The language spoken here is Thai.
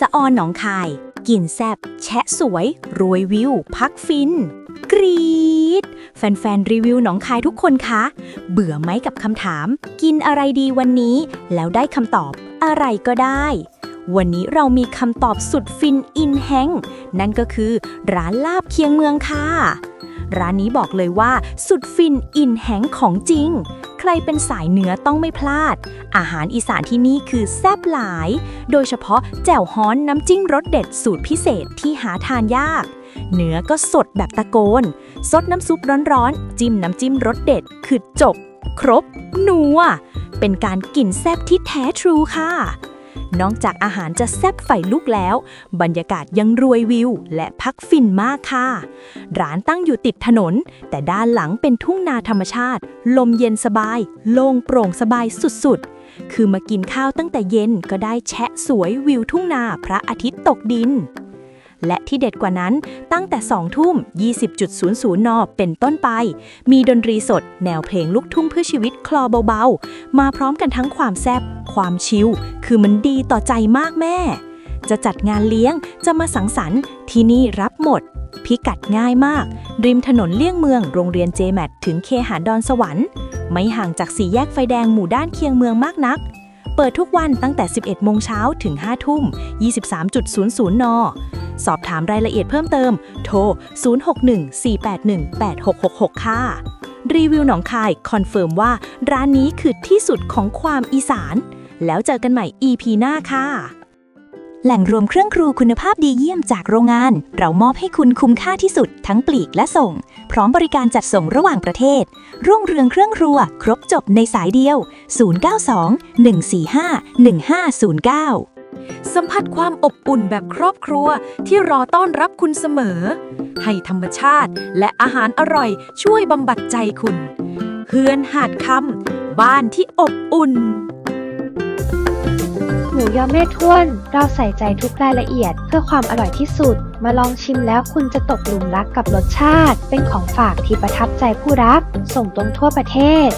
สะออนหนองคาย กินแซบแชะสวย รวยวิว พักฟิน กรี๊ดแฟนๆ รีวิวหนองคายทุกคนคะ เบื่อไหมกับคำถาม กินอะไรดีวันนี้ แล้วได้คำตอบอะไรก็ได้ วันนี้เรามีคำตอบสุดฟินอินแฮงนั่นก็คือร้านลาบเคียงเมืองค่ะ ร้านนี้บอกเลยว่าสุดฟินอินแฮงของจริง ใครเป็นสายเนื้อต้องไม่พลาด อาหารอีสานที่นี่คือแซ่บหลาย โดยเฉพาะแจ่วฮ้อนน้ำจิ้มรสเด็ดสูตรพิเศษที่หาทานยาก เนื้อก็สดแบบตะโกน ซดน้ำซุปร้อนๆ จิ้มน้ำจิ้มรสเด็ดคือจบ ครบ นัว เป็นการกินแซ่บที่แท้ทรูค่ะ นอกจากอาหารจะแซ่บไฟลุกแล้ว บรรยากาศยังรวยวิว และพักฟินมากค่ะ ร้านตั้งอยู่ติดถนน แต่ด้านหลังเป็นทุ่งนาธรรมชาติ ลมเย็นสบาย โล่งโปร่งสบายสุดๆ คือมากินข้าวตั้งแต่เย็นก็ได้แชะสวยวิวทุ่งนาพระอาทิตย์ตกดิน และที่เด็ดกว่านั้นตั้งแต่ 2 ทุ่ม 20.00 น เป็นต้นไป มีดนตรีสด แนวเพลงลูกทุ่งเพื่อชีวิตคลอเบาๆ มาพร้อมกันทั้งความแซบความชิล คือมันดีต่อใจมากแม่ จะจัดงานเลี้ยงจะมาสังสรรค์ที่นี่รับหมด พิกัดง่ายมาก ริมถนนเลี่ยงเมืองโรงเรียนเจแมทถึงเคหาดอนสวรรค์ ไม่ห่างจากสี่แยกไฟแดงหมู่ด้านเคียงเมืองมากนักเปิดทุกวันตั้งแต่ 11 โมงเช้าถึง 5 ทุ่ม 23.00 น สอบถามรายละเอียดเพิ่มเติม โทร 0614818666 ค่ะ รีวิวหนองคายคอนเฟิร์มว่าร้านนี้คือที่สุดของความอีสาน แล้วเจอกันใหม่ EP หน้าค่ะ แหล่งรวมเครื่องครูคุณภาพดีเยี่ยมจากโรงงาน เรามอบให้คุณคุ้มค่าที่สุดทั้งปลีกและส่ง พร้อมบริการจัดส่งระหว่างประเทศ รุ่งเรืองเครื่องครัว ครบจบในสายเดียว 092 145 1509 สัมผัสความอบอุ่นแบบครอบครัวที่รอต้อนรับคุณเสมอ ให้ธรรมชาติและอาหารอร่อยช่วยบำบัดใจคุณเฮือนหาดคำบ้านที่อบอุ่น หมูยอแม่ท้วน เราใส่ใจทุกรายละเอียดเพื่อความอร่อยที่สุด มาลองชิมแล้วคุณจะตกหลุมรักกับรสชาติ เป็นของฝากที่ประทับใจผู้รับ ส่งตรงทั่วประเทศ